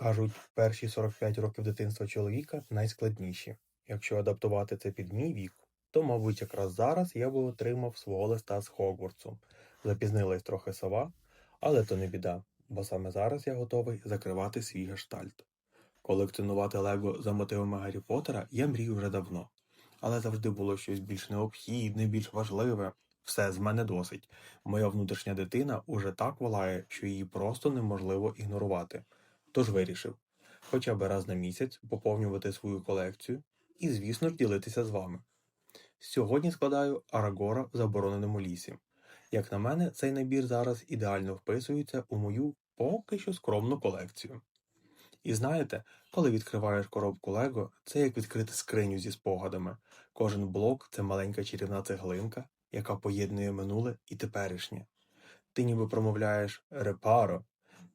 Кажуть, перші 45 років дитинства чоловіка найскладніші. Якщо адаптувати це під мій вік, то, мабуть, якраз зараз я би отримав свого листа з Хогвартсу. Запізнилась трохи сова, але то не біда, бо саме зараз я готовий закривати свій гештальт. Колекціонувати Лего за мотивами Гаррі Поттера я мрію вже давно, але завжди було щось більш необхідне, більш важливе. Все з мене досить. Моя внутрішня дитина уже так волає, що її просто неможливо ігнорувати. Тож вирішив хоча б раз на місяць поповнювати свою колекцію і, звісно ж, ділитися з вами. Сьогодні складаю Арагора в забороненому лісі. Як на мене, цей набір зараз ідеально вписується у мою поки що скромну колекцію. І знаєте, коли відкриваєш коробку Лего, це як відкрити скриню зі спогадами. Кожен блок це маленька чарівна цеглинка, яка поєднує минуле і теперішнє. Ти ніби промовляєш репаро,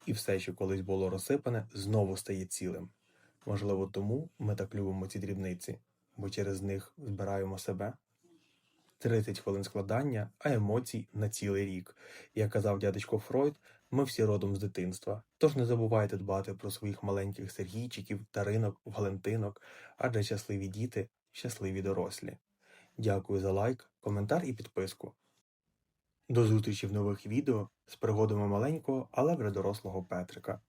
і все, що колись було розсипане, знову стає цілим. Можливо, тому ми так любимо ці дрібниці, бо через них збираємо себе. 30 хвилин складання, а емоцій на цілий рік. Як казав дядечко Фройд, ми всі родом з дитинства. Тож не забувайте дбати про своїх маленьких Сергійчиків, Таринок, Валентинок, адже щасливі діти, щасливі дорослі. Дякую за лайк, коментар і підписку. До зустрічі в нових відео з пригодами маленького, але вже дорослого Петрика.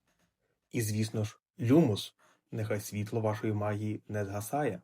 І, звісно ж, люмус, нехай світло вашої магії не згасає.